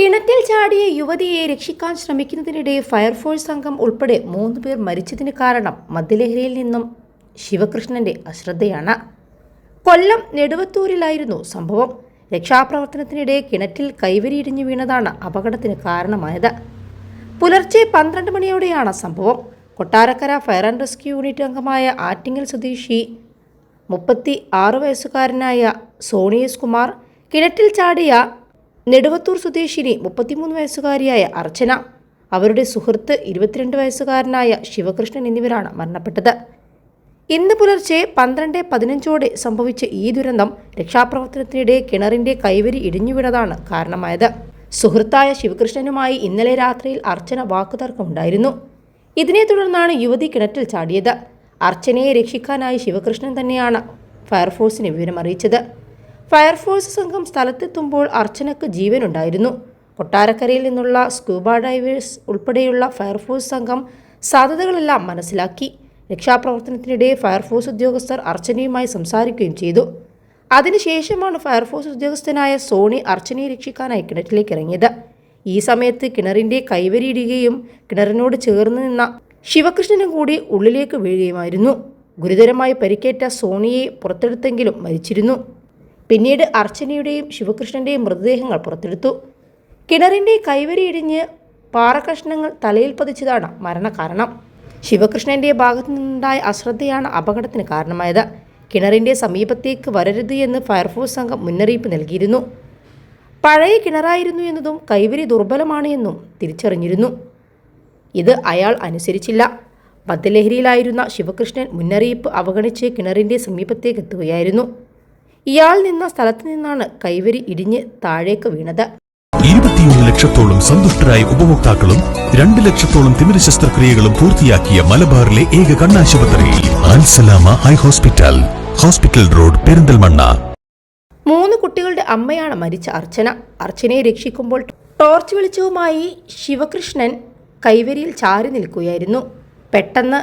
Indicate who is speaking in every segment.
Speaker 1: കിണറ്റിൽ ചാടിയ യുവതിയെ രക്ഷിക്കാൻ ശ്രമിക്കുന്നതിനിടെ ഫയർഫോഴ്സ് സംഘം ഉൾപ്പെടെ മൂന്ന് പേർ മരിച്ചതിന് കാരണം മദ്യലഹരിയിൽ നിന്നും ശിവകൃഷ്ണന്റെ അശ്രദ്ധയാണ്. കൊല്ലം നെടുവത്തൂരിലായിരുന്നു സംഭവം. രക്ഷാപ്രവർത്തനത്തിനിടെ കിണറ്റിൽ കൈവരിയിടിഞ്ഞു വീണതാണ് അപകടത്തിന് കാരണമായത്. പുലർച്ചെ പന്ത്രണ്ട് മണിയോടെയാണ് സംഭവം. Kottarakkara fire and rescue unit അംഗമായ ആറ്റിങ്ങൽ സ്വദേശി മുപ്പത്തി ആറ് വയസ്സുകാരനായ സോണിയസ് കുമാർ കിണറ്റിൽ ചാടിയ നെടുവത്തൂർ സ്വദേശിനി മുപ്പത്തിമൂന്ന് വയസ്സുകാരിയായ അർച്ചന അവരുടെ സുഹൃത്ത് ഇരുപത്തിരണ്ട് വയസ്സുകാരനായ ശിവകൃഷ്ണൻ എന്നിവരാണ് മരണപ്പെട്ടത്. ഇന്ന് പുലർച്ചെ പന്ത്രണ്ട് പതിനഞ്ചോടെ സംഭവിച്ച ഈ ദുരന്തം രക്ഷാപ്രവർത്തനത്തിനിടെ കിണറിന്റെ കൈവരി ഇടിഞ്ഞുവിടതാണ് കാരണമായത്. സുഹൃത്തായ ശിവകൃഷ്ണനുമായി ഇന്നലെ രാത്രിയിൽ അർച്ചന വാക്കുതർക്കമുണ്ടായിരുന്നു ഇതിനെ തുടർന്നാണ് യുവതി കിണറ്റിൽ ചാടിയത്. അർച്ചനയെ രക്ഷിക്കാനായി ശിവകൃഷ്ണൻ തന്നെയാണ് ഫയർഫോഴ്സിന് വിവരമറിയിച്ചത്. ഫയർഫോഴ്സ് സംഘം സ്ഥലത്തെത്തുമ്പോൾ അർച്ചനക്ക് ജീവനുണ്ടായിരുന്നു. കൊട്ടാരക്കരയിൽ നിന്നുള്ള സ്കൂബ ഡൈവേഴ്സ് ഉൾപ്പെടെയുള്ള ഫയർഫോഴ്സ് സംഘം സാധ്യതകളെല്ലാം മനസ്സിലാക്കി. രക്ഷാപ്രവർത്തനത്തിനിടെ ഫയർഫോഴ്സ് ഉദ്യോഗസ്ഥർ അർച്ചനയുമായി സംസാരിക്കുകയും ചെയ്തു. അതിനുശേഷമാണ് ഫയർഫോഴ്സ് ഉദ്യോഗസ്ഥനായ സോണി അർച്ചനയെ രക്ഷിക്കാനായി കിണറ്റിലേക്ക് ഇറങ്ങിയത്. ഈ സമയത്ത് കിണറിന്റെ കൈവരിയിടുകയും കിണറിനോട് ചേർന്ന് നിന്ന ശിവകൃഷ്ണനും കൂടി ഉള്ളിലേക്ക് വീഴുകയുമായിരുന്നു. ഗുരുതരമായി പരിക്കേറ്റ സോണിയെ പുറത്തെടുത്തെങ്കിലും മരിച്ചിരുന്നു. പിന്നീട് അർച്ചനയുടെയും ശിവകൃഷ്ണന്റെയും മൃതദേഹങ്ങൾ പുറത്തെടുത്തു. കിണറിന്റെ കൈവരി ഇടിഞ്ഞ് പാറകഷ്ണങ്ങൾ തലയിൽ പതിച്ചതാണ് മരണകാരണം. ശിവകൃഷ്ണന്റെ ഭാഗത്തു നിന്നുണ്ടായ അശ്രദ്ധയാണ് അപകടത്തിന് കാരണമായത്. കിണറിന്റെ സമീപത്തേക്ക് വരരുത് എന്ന് ഫയർഫോഴ്സ് സംഘം മുന്നറിയിപ്പ് നൽകിയിരുന്നു. പഴയ കിണറായിരുന്നു എന്നതും കൈവരി ദുർബലമാണ് എന്നും തിരിച്ചറിഞ്ഞിരുന്നു. ഇത് അയാൾ അനുസരിച്ചില്ല. മദ്യലഹരിയിലായിരുന്ന ശിവകൃഷ്ണൻ മുന്നറിയിപ്പ് അവഗണിച്ച് കിണറിന്റെ സമീപത്തേക്ക് എത്തുകയായിരുന്നു. ഇയാൾ നിന്ന സ്ഥലത്ത് നിന്നാണ് കൈവരി ഇടിഞ്ഞ് താഴേക്ക് വീണത്.
Speaker 2: ഇരുപത്തിയൊന്ന് ലക്ഷത്തോളം സന്തുഷ്ടരായ ഉപഭോക്താക്കളും രണ്ട് ലക്ഷത്തോളം തിമിര ശസ്ത്രക്രിയകളും പൂർത്തിയാക്കിയ മലബാറിലെ ഏക കണ്ണാശുപത്രി high hospital hospital road Perinthalmanna.
Speaker 1: മൂന്ന് കുട്ടികളുടെ അമ്മയാണ് മരിച്ച അർച്ചന. അർച്ചനയെ രക്ഷിക്കുമ്പോൾ ടോർച്ച് വെളിച്ചവുമായി ശിവകൃഷ്ണൻ കൈവരിയിൽ ചാരി നിൽക്കുകയായിരുന്നു. പെട്ടെന്ന്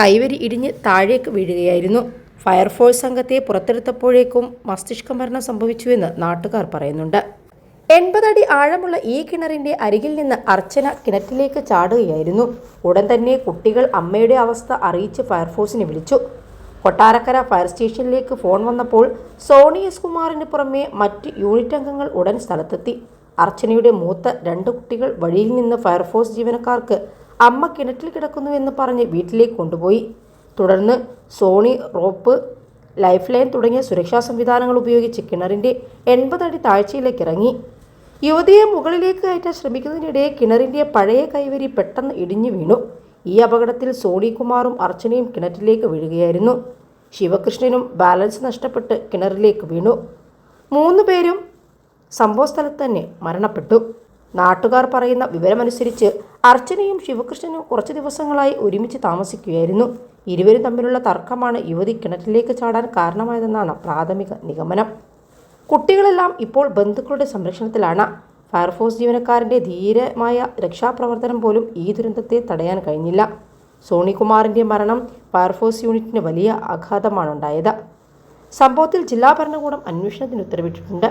Speaker 1: കൈവരി ഇടിഞ്ഞ് താഴേക്ക് വീഴുകയായിരുന്നു. ഫയർഫോഴ്സ് സംഘത്തെ പുറത്തെടുത്തപ്പോഴേക്കും മസ്തിഷ്ക മരണം സംഭവിച്ചുവെന്ന് നാട്ടുകാർ പറയുന്നുണ്ട്. എൺപതടി ആഴമുള്ള ഈ കിണറിന്റെ അരികിൽ നിന്ന് അർച്ചന കിണറ്റിലേക്ക് ചാടുകയായിരുന്നു. ഉടൻ തന്നെ കുട്ടികൾ അമ്മയുടെ അവസ്ഥ അറിയിച്ച് ഫയർഫോഴ്സിനെ വിളിച്ചു. കൊട്ടാരക്കര ഫയർ സ്റ്റേഷനിലേക്ക് ഫോൺ വന്നപ്പോൾ സോണി എസ് കുമാറിന് പുറമെ മറ്റ് യൂണിറ്റ് അംഗങ്ങൾ ഉടൻ സ്ഥലത്തെത്തി. അർച്ചനയുടെ മൂത്ത രണ്ട് കുട്ടികൾ വഴിയിൽ നിന്ന് ഫയർഫോഴ്സ് ജീവനക്കാർക്ക് അമ്മ കിണറ്റിൽ കിടക്കുന്നുവെന്ന് പറഞ്ഞ് വീട്ടിലേക്ക് കൊണ്ടുപോയി. തുടർന്ന് സോണി റോപ്പ് ലൈഫ് ലൈൻ തുടങ്ങിയ സുരക്ഷാ സംവിധാനങ്ങൾ ഉപയോഗിച്ച് കിണറിന്റെ എൺപതടി താഴ്ചയിലേക്ക് ഇറങ്ങി. യുവതിയെ മുകളിലേക്ക് കയറ്റാൻ ശ്രമിക്കുന്നതിനിടെ കിണറിന്റെ പഴയ കൈവരി പെട്ടെന്ന് ഇടിഞ്ഞു വീണു. ഈ അപകടത്തിൽ സോണികുമാറും അർച്ചനയും കിണറ്റിലേക്ക് വീഴുകയായിരുന്നു. ശിവകൃഷ്ണനും ബാലൻസ് നഷ്ടപ്പെട്ട് കിണറിലേക്ക് വീണു. മൂന്ന് പേരും സംഭവസ്ഥലത്ത് തന്നെ മരണപ്പെട്ടു. നാട്ടുകാർ പറയുന്ന വിവരമനുസരിച്ച് അർച്ചനയും ശിവകൃഷ്ണനും കുറച്ച് ദിവസങ്ങളായി ഒരുമിച്ച് താമസിക്കുകയായിരുന്നു. ഇരുവരും തമ്മിലുള്ള തർക്കമാണ് യുവതി കിണറ്റിലേക്ക് ചാടാൻ കാരണമായതെന്നാണ് പ്രാഥമിക നിഗമനം. കുട്ടികളെല്ലാം ഇപ്പോൾ ബന്ധുക്കളുടെ സംരക്ഷണത്തിലാണ്. ഫയർഫോഴ്സ് ജീവനക്കാരന്റെ ധീരമായ രക്ഷാപ്രവർത്തനം പോലും ഈ ദുരന്തത്തെ തടയാൻ കഴിഞ്ഞില്ല. സോണികുമാറിന്റെ മരണം ഫയർഫോഴ്സ് യൂണിറ്റിന് വലിയ ആഘാതമാണ് ആഘാതമാണുണ്ടായത്. സംഭവത്തിൽ ജില്ലാ ഭരണകൂടം അന്വേഷണത്തിന് ഉത്തരവിട്ടിട്ടുണ്ട്.